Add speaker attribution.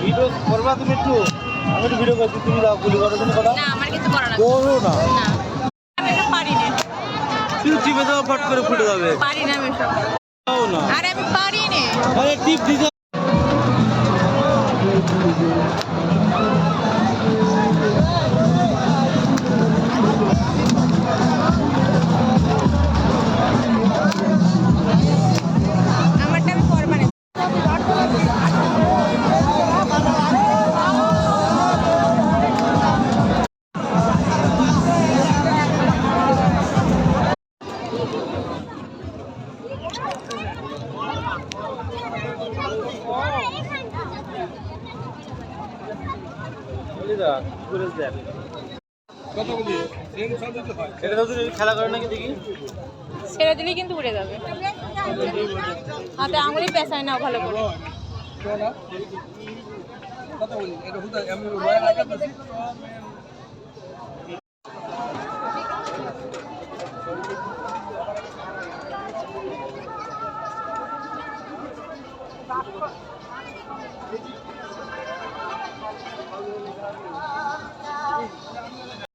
Speaker 1: Video করবা তুমি একটু? আমি একটু ভিডিও করছি তুমি দাও গুলি করো তুমি কথা
Speaker 2: না আমার কিছু
Speaker 1: করো না।
Speaker 2: পারি না।
Speaker 1: তুই চিপে দেওয়া ফট করে ফুটে যাবে।
Speaker 2: পারি না আমি সব।
Speaker 1: না।
Speaker 2: আরে আমি পারি না
Speaker 1: আরে টিপ দিতে খেলা করে নাকি দেখি।
Speaker 2: ছেড়ে দিলেই কিন্তু উড়ে যাবে। হাতে আঙুলি পেঁচায় না ভালো করে।
Speaker 1: Tas.